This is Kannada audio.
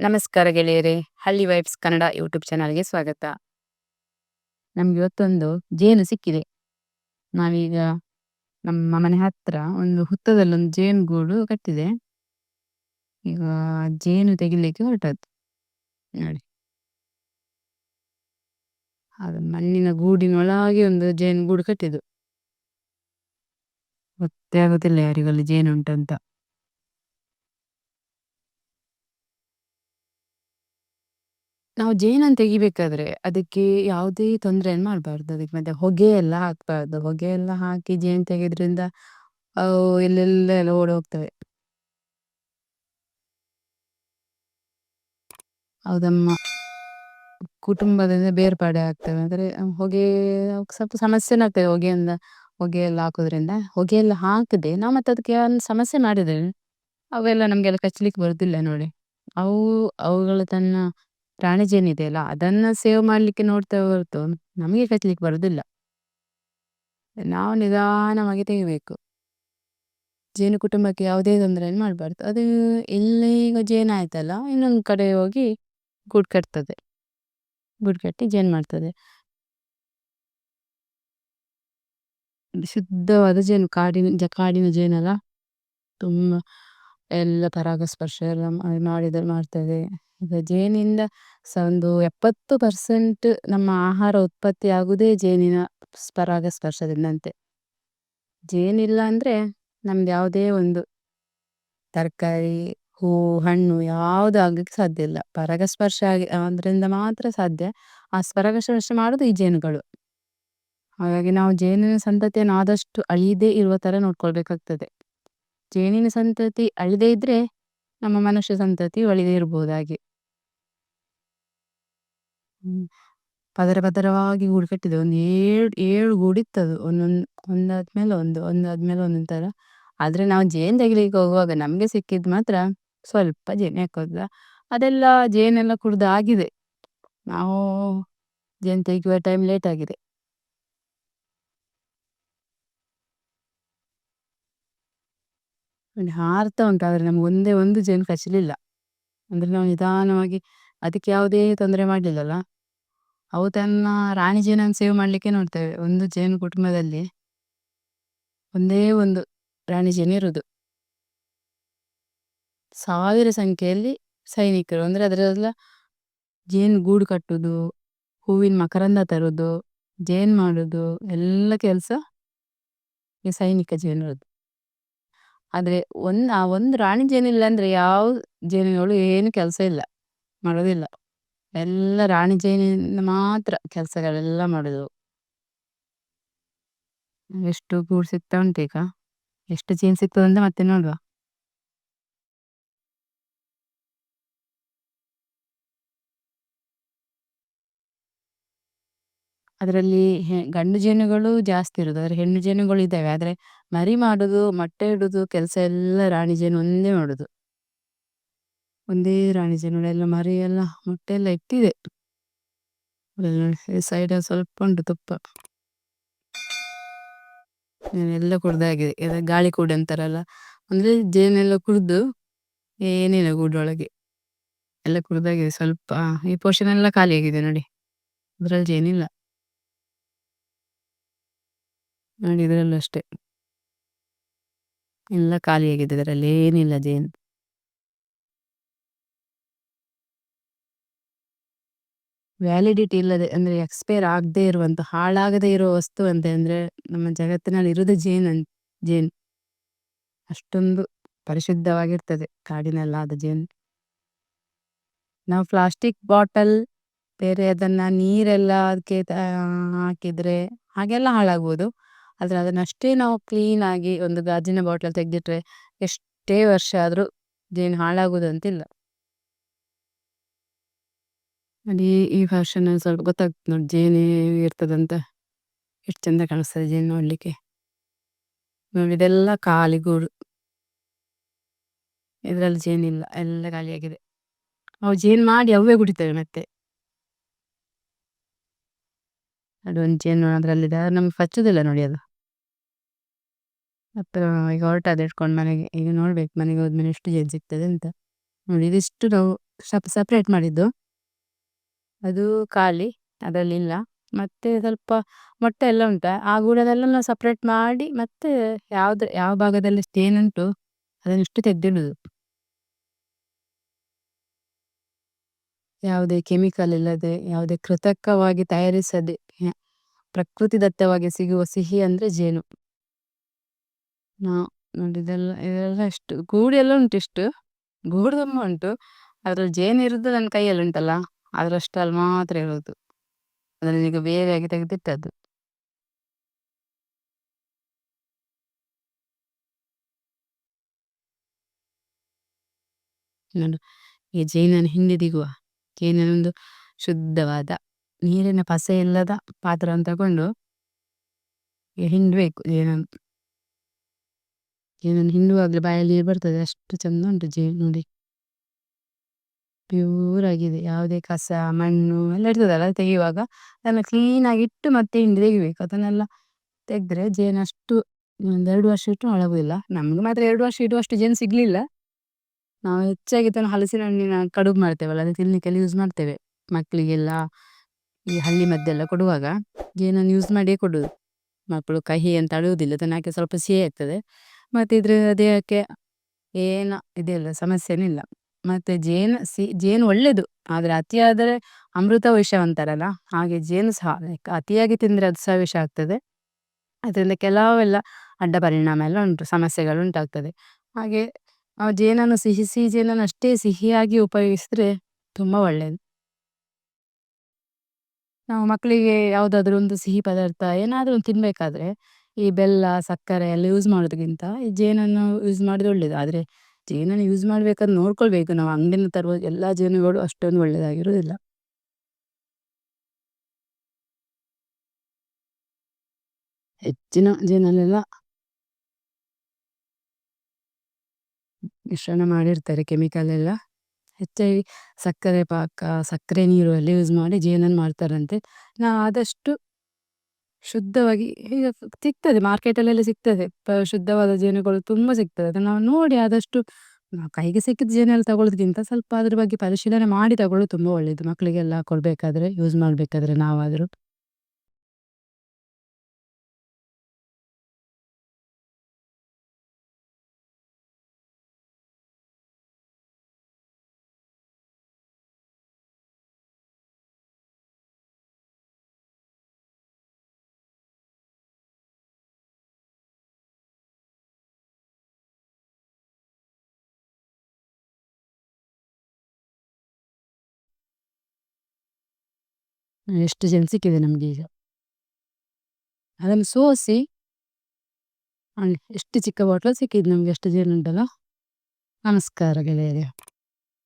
ನಮಸ್ಕಾರ ಗೆಳೆಯರೇ, ಹಳ್ಳಿ ವೈಬ್ಸ್ ಕನ್ನಡ ಯೂಟ್ಯೂಬ್ ಚಾನಲ್ಗೆ ಸ್ವಾಗತ. ನಮ್ಗೆ ಇವತ್ತೊಂದು ಜೇನು ಸಿಕ್ಕಿದೆ. ನಾವೀಗ ನಮ್ಮ ಮನೆ ಹತ್ರ ಒಂದು ಹುತ್ತದಲ್ಲೊಂದು ಜೇನು ಗೂಡು ಕಟ್ಟಿದೆ. ಈಗ ಜೇನು ತೆಗಿಲಿಕ್ಕೆ ಹೊರಟದ್ದು. ನೋಡಿ. ಅದು ಮಣ್ಣಿನ ಗೂಡಿನೊಳಗೆ ಒಂದು ಜೇನು ಗೂಡು ಕಟ್ಟಿದ್ದು. ಗೊತ್ತೇ ಆಗುತ್ತಿಲ್ಲ ಯಾರಿಗಲ್ಲಿ ಜೇನು ಉಂಟಂತ ನಾವು ಜೇನನ್ನು ತೆಗಿಬೇಕಾದ್ರೆ ಅದಕ್ಕೆ ಯಾವುದೇ ತೊಂದರೆಯನ್ನು ಮಾಡಬಾರ್ದು ಅದಕ್ಕೆ ಮತ್ತೆ ಹೊಗೆ ಎಲ್ಲ ಹಾಕ್ಬಾರ್ದು. ಹೊಗೆ ಎಲ್ಲ ಹಾಕಿ ಜೇನು ತೆಗೆದ್ರಿಂದ ಅವು ಎಲ್ಲೆಲ್ಲ ಎಲ್ಲ ಓಡಿ ಹೋಗ್ತವೆ. ಹೌದಮ್ಮ. ಕುಟುಂಬದಿಂದ ಬೇರ್ಪಾಡೆ ಆಗ್ತವೆ. ಅಂದ್ರೆ ಹೊಗೆ ಸ್ವಲ್ಪ ಸಮಸ್ಯೆ ಆಗ್ತದೆ ಹೊಗೆಯಿಂದ, ಹೊಗೆ ಎಲ್ಲ ಹಾಕೋದ್ರಿಂದ. ಹೊಗೆ ಎಲ್ಲ ಹಾಕದೆ ನಾವು ಮತ್ತೆ ಅದಕ್ಕೆ ಒಂದು ಸಮಸ್ಯೆ ಮಾಡಿದ್ರೆ ಅವೆಲ್ಲ ನಮ್ಗೆಲ್ಲ ಕಚ್ಲಿಕ್ಕೆ ಬರುದಿಲ್ಲ ನೋಡಿ. ಅವು, ಅವುಗಳು ತನ್ನ ರಾಣಿ ಅಲ್ಲ ಅದನ್ನ ಸೇವ್ ಮಾಡ್ಲಿಕ್ಕೆ ನೋಡ್ತಾ ಹೊರತು ನಮಗೆ ಕಚ್ಲಿಕ್ಕೆ ಬರುದಿಲ್ಲ. ನಾವು ನಿಧಾನವಾಗಿ ತೆಗಿಬೇಕು. ಜೇನು ಕುಟುಂಬಕ್ಕೆ ಯಾವುದೇ ತೊಂದರೆಯನ್ನು ಮಾಡಬಾರ್ದು. ಅದು ಇಲ್ಲಿ ಈಗ ಜೇನು ಆಯ್ತಲ್ಲ, ಇನ್ನೊಂದು ಕಡೆ ಹೋಗಿ ಗುಡ್ ಕಟ್ತದೆ. ಗುಡ್ ಕಟ್ಟಿ ಜೇನು ಮಾಡ್ತದೆ. ಶುದ್ಧವಾದ ಜೇನು, ಕಾಡಿನ ಕಾಡಿನ ಜೇನಲ್ಲ. ತುಂಬ ಎಲ್ಲ ಪರಾಗಸ್ಪರ್ಶ ಎಲ್ಲ ಮಾಡಿದ್ರೆ ಮಾಡ್ತದೆ. ಈಗ ಜೇನಿಂದ ಸ ಒಂದು ಎಪ್ಪತ್ತು ಪರ್ಸೆಂಟ್ ನಮ್ಮ ಆಹಾರ ಉತ್ಪತ್ತಿ ಆಗುದೇ ಜೇನಿನ ಪರಾಗಸ್ಪರ್ಶದಿಂದಂತೆ ಜೇನಿಲ್ಲ ಅಂದ್ರೆ ನಮ್ದು ಯಾವುದೇ ಒಂದು ತರಕಾರಿ, ಹೂ, ಹಣ್ಣು ಯಾವುದು ಆಗ್ಲಿಕ್ಕೆ ಸಾಧ್ಯ ಇಲ್ಲ. ಪರಾಗಸ್ಪರ್ಶ ಆಗಿ ಅದರಿಂದ ಮಾತ್ರ ಸಾಧ್ಯ. ಆ ಪರಾಗಸ್ಪರ್ಶ ಮಾಡುದು ಈ ಜೇನುಗಳು. ಹಾಗಾಗಿ ನಾವು ಜೇನಿನ ಸಂತತಿಯನ್ನು ಆದಷ್ಟು ಅಳಿದೇ ಇರುವ ತರ ನೋಡ್ಕೊಳ್ಬೇಕಾಗ್ತದೆ. ಜೇನಿನ ಸಂತತಿ ಅಳಿದೇ ಇದ್ರೆ ನಮ್ಮ ಮನುಷ್ಯ ಸಂತತಿ ಅಳಿದೇ ಇರ್ಬೋದು ಹಾಗೆ ಪದರ ಪದರವಾಗಿ ಗೂಡು ಕಟ್ಟಿದೆ. ಒಂದು ಏಳು ಏಳು ಗೂಡಿತ್ತದು ಒಂದೊಂದು, ಒಂದಾದ್ಮೇಲೆ ಒಂದು, ಒಂದಾದ್ಮೇಲೆ ಒಂದೊಂದು ತರ ಆದ್ರೆ ನಾವು ಜೇನ್ ತೆಗಿಲಿಕ್ಕೆ ಹೋಗುವಾಗ ನಮ್ಗೆ ಸಿಕ್ಕಿದ್ ಮಾತ್ರ ಸ್ವಲ್ಪ ಜೇನು ಯಾಕೋದ ಅದೆಲ್ಲ ಜೇನೆಲ್ಲ ಕುಡ್ದು ಆಗಿದೆ. ನಾವು ಜೇನ್ ತೆಗೆಯುವ ಟೈಮ್ ಲೇಟ್ ಆಗಿದೆ. ಹಾರ್ತಾ ಉಂಟು. ಆದ್ರೆ ನಮ್ಗೆ ಒಂದೇ ಒಂದು ಜೇನು ಕಚ್ಚಲಿಲ್ಲ ಅಂದ್ರೆ ನಾವು ನಿಧಾನವಾಗಿ ಅದಕ್ಕೆ ಯಾವುದೇ ತೊಂದರೆ ಮಾಡ್ಲಿಲ್ಲಲ್ಲ. ಅವು ತನ್ನ ರಾಣಿ ಜೇನನ್ನು ಸೇವ್ ಮಾಡ್ಲಿಕ್ಕೆ ನೋಡ್ತೇವೆ. ಒಂದು ಜೇನು ಕುಟುಂಬದಲ್ಲಿ ಒಂದೇ ಒಂದು ರಾಣಿ ಜೇನು ಇರುವುದು. ಸಾವಿರ ಸಂಖ್ಯೆಯಲ್ಲಿ ಸೈನಿಕರು. ಅಂದ್ರೆ ಅದರಲ್ಲ ಜೇನು ಗೂಡು ಕಟ್ಟುದು ಹೂವಿನ ಮಕರಂದ ತರುದು ಜೇನ್ ಮಾಡುದು ಎಲ್ಲ ಕೆಲಸ ಈ ಸೈನಿಕ ಜೇನುರದ್ದು ಆದ್ರೆ ಒಂದ್, ಆ ಒಂದು ರಾಣಿ ಜೇನಿಲ್ಲ ಅಂದ್ರೆ ಯಾವ ಜೇನುಗಳು ಏನು ಕೆಲಸ ಇಲ್ಲ, ಮಾಡೋದಿಲ್ಲ. ಎಲ್ಲ ರಾಣಿ ಜೇನಿಂದ ಮಾತ್ರ ಕೆಲಸಗಳೆಲ್ಲ ಮಾಡುದು. ಎಷ್ಟು ಗೂಡು ಸಿಗ್ತಾ ಉಂಟು ಈಗ? ಎಷ್ಟು ಜೇನು ಸಿಗ್ತದಂತ ಮತ್ತೆ ನೋಡುವ. ಅದರಲ್ಲಿ ಗಂಡು ಜೇನುಗಳು ಜಾಸ್ತಿ ಇರುದು, ಆದ್ರೆ ಹೆಣ್ಣು ಜೇನುಗಳು ಇದ್ದಾವೆ. ಆದ್ರೆ ಮರಿ ಮಾಡುದು, ಮೊಟ್ಟೆ ಇಡುದು, ಕೆಲಸ ಎಲ್ಲ ರಾಣಿ ಜೇನು ಒಂದೇ ಮಾಡುದು. ಒಂದೇ ರಾಣಿ ಜೇನುಗಳೆಲ್ಲ ಮರಿ ಎಲ್ಲ ಮೊಟ್ಟೆ ಎಲ್ಲ ಇಟ್ಟಿದೆ ಸೈಡ್ ಸ್ವಲ್ಪ ಉಂಟು ತುಪ್ಪ. ಎಲ್ಲ ಕುಡ್ದಾಗಿದೆ ಗಾಳಿ ಕೂಡ ಅಂತಾರಲ್ಲ. ಅಂದ್ರೆ ಜೇನೆಲ್ಲ ಕುಡ್ದು ಏನಿಲ್ಲ ಗೂಡೊಳಗೆ ಎಲ್ಲ ಕುಡ್ದಾಗಿದೆ ಸ್ವಲ್ಪ. ಈ ಪೋರ್ಷನ್ ಎಲ್ಲ ಖಾಲಿ ಆಗಿದೆ ನೋಡಿ. ಅದ್ರಲ್ಲಿ ಜೇನಿಲ್ಲ. ನೋಡಿ ಇದ್ರಲ್ಲೂ ಅಷ್ಟೇ. ಎಲ್ಲ ಖಾಲಿ ಆಗಿದೆ. ಇದರಲ್ಲಿ ಏನಿಲ್ಲ ಜೇನು. ವ್ಯಾಲಿಡಿಟಿ ಇಲ್ಲದೆ ಅಂದ್ರೆ ಎಕ್ಸ್ಪೈರ್ ಆಗದೆ ಇರುವಂತ, ಹಾಳಾಗದೆ ಇರೋ ವಸ್ತು ಅಂತ ಅಂದ್ರೆ ನಮ್ಮ ಜಗತ್ತಿನಲ್ಲಿ ಇರುವುದು ಜೇನು ಜೇನ್. ಅಷ್ಟೊಂದು ಪರಿಶುದ್ಧವಾಗಿರ್ತದೆ ಕಾಡಿನಲ್ಲಾದ ಜೇನು. ನಾವು ಪ್ಲಾಸ್ಟಿಕ್ ಬಾಟಲ್, ಬೇರೆ ಅದನ್ನ ನೀರೆಲ್ಲ ಅದಕ್ಕೆ ಹಾಕಿದ್ರೆ ಹಾಗೆಲ್ಲ ಹಾಳಾಗ್ಬೋದು. ಆದ್ರೆ ಅದನ್ನ ಅಷ್ಟೇ ನಾವು ಕ್ಲೀನ್ ಆಗಿ ಒಂದು ಗಾಜಿನ ಬಾಟಲ್ ತೆಗೆದಿಟ್ರೆ ಎಷ್ಟೇ ವರ್ಷ ಆದ್ರೂ ಜೇನು ಹಾಳಾಗುದಂತಿಲ್ಲ. ಅದೇ ಈ ಫ್ಯಾಷನ್ ಸ್ವಲ್ಪ ಗೊತ್ತಾಗ್ತದೆ ನೋಡಿ, ಜೇನು ಇರ್ತದಂತ. ಎಷ್ಟು ಚಂದ ಕಾಣಿಸ್ತದೆ ಜೇನು ನೋಡಲಿಕ್ಕೆ. ನೋಡಿ, ಇದೆಲ್ಲ ಖಾಲಿ ಗೂಡು. ಇದ್ರಲ್ಲಿ ಜೇನಿಲ್ಲ ಎಲ್ಲ ಖಾಲಿಯಾಗಿದೆ ಅವು ಜೇನು ಮಾಡಿ ಅವೇ ಕುಡಿತವೆ ಮತ್ತೆ. ಅದೊಂದು ಜೇನು ಅದ್ರಲ್ಲಿದೆ. ನಮ್ಗೆ ಫಚ್ಚುದಿಲ್ಲ ನೋಡಿ ಅದು. ಮತ್ತು ಈಗ ಹೊರಟಾದ ಇಟ್ಕೊಂಡು ಮನೆಗೆ. ಈಗ ನೋಡ್ಬೇಕು ಮನೆಗೆ ಹೋದ್ಮೇಲೆ ಎಷ್ಟು ಜೇನು ಸಿಗ್ತದೆ ಅಂತ. ನೋಡಿ, ಇದಿಷ್ಟು ನಾವು separate ಮಾಡಿದ್ದು. ಅದು ಖಾಲಿ, ಅದರಲ್ಲಿಲ್ಲ. ಮತ್ತೆ ಸ್ವಲ್ಪ ಮೊಟ್ಟೆ ಎಲ್ಲ ಉಂಟು. ಆ ಗೂಡದೆಲ್ಲ ಸಪ್ರೇಟ್ ಮಾಡಿ ಮತ್ತೆ ಯಾವ್ದು, ಯಾವ ಭಾಗದಲ್ಲಿ ಅದನ್ನ ಇಷ್ಟು ತೆಗ್ದಿಡುದು. ಯಾವುದೇ ಕೆಮಿಕಲ್ ಇಲ್ಲದೆ, ಯಾವುದೇ ಕೃತಕವಾಗಿ ತಯಾರಿಸದೆ ಪ್ರಕೃತಿದತ್ತವಾಗಿ ಸಿಗುವ ಸಿಹಿ ಅಂದ್ರೆ ಜೇನು. ನೋಡಿ ಇದೆಲ್ಲ ಇದೆಲ್ಲ ಇಷ್ಟು ಗೂಡು ಎಲ್ಲ ಉಂಟು ಇಷ್ಟು. ಗೂಡು ತುಂಬ ಉಂಟು. ಅದ್ರಲ್ಲಿ ಜೇನು ಇರುದು ನನ್ನ ಕೈಯಲ್ಲಿ ಉಂಟಲ್ಲ. ಅದ್ರಷ್ಟಲ್ಲಿ ಮಾತ್ರ ಇರೋದು ಅದನ್ನ ಈಗ ಬೇರೆಯಾಗಿ ತೆಗೆದಿಟ್ಟದ್ದು. ನೋಡು, ಈ ಜೇನನ್ನು ಹಿಂಡಿದಿಗುವ ಜೇನನ್ನೊಂದು ಶುದ್ಧವಾದ ನೀರಿನ ಪಸೆ ಇಲ್ಲದ ಪಾತ್ರವನ್ನು ತಗೊಂಡು ಹಿಂಡ್ಬೇಕು ಜೇನನ್ನು. ಜೇನನ್ನು ಹಿಂಡುವಾಗಲೇ ಬಾಯಲ್ಲಿ ನೀರು ಬರ್ತದೆ. ಅಷ್ಟು ಚಂದ ಉಂಟು ಜೇನು ನೋಡಿ. ಪ್ಯೂರ್ ಆಗಿದೆ ಯಾವುದೇ ಕಸ, ಮಣ್ಣು ಎಲ್ಲ ಇರ್ತದಲ್ಲ ತೆಗೆಯುವಾಗ. ಅದನ್ನ ಕ್ಲೀನ್ ಆಗಿ ಇಟ್ಟು ಮತ್ತೆ ಹಿಂಡಿ ತೆಗಿಬೇಕು. ಅದನ್ನೆಲ್ಲ ತೆಗೆದ್ರೆ ಜೇನು ಅಷ್ಟು ಒಂದು ಎರಡು ವರ್ಷ ಇಟ್ಟು ಒಳಗುದಿಲ್ಲ ನಮ್ಗೆ ಮಾತ್ರ ಎರಡು ವರ್ಷ ಇಡುವಷ್ಟು ಜೇನು ಸಿಗ್ಲಿಲ್ಲ. ನಾವು ಹೆಚ್ಚಾಗಿ ಇದನ್ನು ಹಲಸಿನ ಹಣ್ಣಿನ ಕಡುಬು ಮಾಡ್ತೇವಲ್ಲ, ಅದು ತಿನ್ಲಿಕ್ಕೆಲ್ಲ ಯೂಸ್ ಮಾಡ್ತೇವೆ. ಮಕ್ಕಳಿಗೆಲ್ಲ ಈ ಹಳ್ಳಿ ಮದ್ದೆಲ್ಲ ಕೊಡುವಾಗ ಜೇನನ್ನು ಯೂಸ್ ಮಾಡಿಯೇ ಕೊಡುದು. ಮಕ್ಕಳು ಕಹಿ ಅಂತ ಅಳುವುದಿಲ್ಲ, ಅದನ್ನು ಹಾಕಿ ಸ್ವಲ್ಪ ಸಿಹಿ ಆಗ್ತದೆ ಮತ್ತೆ ಇದ್ರ ದೇಹಕ್ಕೆ ಏನು, ಇದೆಲ್ಲ ಸಮಸ್ಯೆನೂ ಇಲ್ಲ. ಮತ್ತೆ ಜೇನು ಸಿ, ಜೇನು ಒಳ್ಳೇದು. ಆದ್ರೆ ಅತಿಯಾದರೆ ಅಮೃತ ವಿಷ ಅಂತಾರಲ್ಲ, ಹಾಗೆ ಜೇನು ಸಹ ಅತಿಯಾಗಿ ತಿಂದ್ರೆ ಅದು ಸಹ ವಿಷ ಆಗ್ತದೆ. ಅದರಿಂದ ಕೆಲವೆಲ್ಲ ಅಡ್ಡ ಪರಿಣಾಮ ಎಲ್ಲ ಉಂಟು, ಸಮಸ್ಯೆಗಳು ಉಂಟಾಗ್ತದೆ. ಹಾಗೆ ಆ ಜೇನನ್ನು ಸಿಹಿ ಸಿಹಿ ಜೇನನ್ನು ಅಷ್ಟೇ ಸಿಹಿಯಾಗಿ ಉಪಯೋಗಿಸಿದ್ರೆ ತುಂಬಾ ಒಳ್ಳೇದು. ನಾವು ಮಕ್ಕಳಿಗೆ ಯಾವುದಾದ್ರೂ ಒಂದು ಸಿಹಿ ಪದಾರ್ಥ ಏನಾದ್ರೂ ಒಂದು ತಿನ್ಬೇಕಾದ್ರೆ ಈ ಬೆಲ್ಲ, ಸಕ್ಕರೆ ಎಲ್ಲ ಯೂಸ್ ಮಾಡೋದಕ್ಕಿಂತ ಈ ಜೇನನ್ನು ಯೂಸ್ ಮಾಡಿದ್ರೆ ಒಳ್ಳೇದು. ಆದ್ರೆ ಜೇನನ್ನು ಯೂಸ್ ಮಾಡ್ಬೇಕಾದ್ರೆ ನೋಡ್ಕೊಳ್ಬೇಕು. ನಾವು ಅಂಗಡಿಯಿಂದ ತರುವ ಎಲ್ಲಾ ಜೇನುಗಳು ಅಷ್ಟೊಂದು ಒಳ್ಳೇದಾಗಿರುವುದಿಲ್ಲ ಹೆಚ್ಚಿನ ಜೇನಲ್ಲೆಲ್ಲ ಮಿಶ್ರಣ ಮಾಡಿರ್ತಾರೆ ಕೆಮಿಕಲ್ ಎಲ್ಲ ಹೆಚ್ಚಾಗಿ ಸಕ್ಕರೆ ಪಾಕ, ಸಕ್ಕರೆ ನೀರು ಎಲ್ಲ ಯೂಸ್ ಮಾಡಿ ಜೇನನ್ನು ಮಾಡ್ತಾರಂತೆ. ನಾವು ಆದಷ್ಟು ಶುದ್ಧವಾಗಿ ಈಗ ಸಿಗ್ತದೆ, ಮಾರ್ಕೆಟಲ್ಲೆಲ್ಲ ಸಿಗ್ತದೆ. ಶುದ್ಧವಾದ ಜೇನುಗಳು ತುಂಬಾ ಸಿಗ್ತದೆ. ಅದನ್ನು ನಾವು ನೋಡಿ ಆದಷ್ಟು ಕೈಗೆ ಸಿಕ್ಕಿದ ಜೇನೆಲ್ಲ ತಗೊಳ್ಳೋದಕ್ಕಿಂತ ಸ್ವಲ್ಪ ಅದ್ರ ಬಗ್ಗೆ ಪರಿಶೀಲನೆ ಮಾಡಿ ತಗೊಳ್ಳೋದು ತುಂಬಾ ಒಳ್ಳೇದು. ಮಕ್ಕಳಿಗೆಲ್ಲ ಕೊಡಬೇಕಾದ್ರೆ ಯೂಸ್ ಮಾಡ್ಬೇಕಾದ್ರೆ ನಾವಾದ್ರು. ಎಷ್ಟು ಜನ ಸಿಕ್ಕಿದೆ ನಮಗೆ ಈಗ? ಅದನ್ನು ಸೋಸಿ ಎಷ್ಟು ಚಿಕ್ಕ ಬಾಟ್ಲು ಸಿಕ್ಕಿದೆ ನಮ್ಗೆ ಎಷ್ಟು ಜನ ಉಂಟಲ್ಲ? ನಮಸ್ಕಾರ ಗೆಳೆಯರೆ.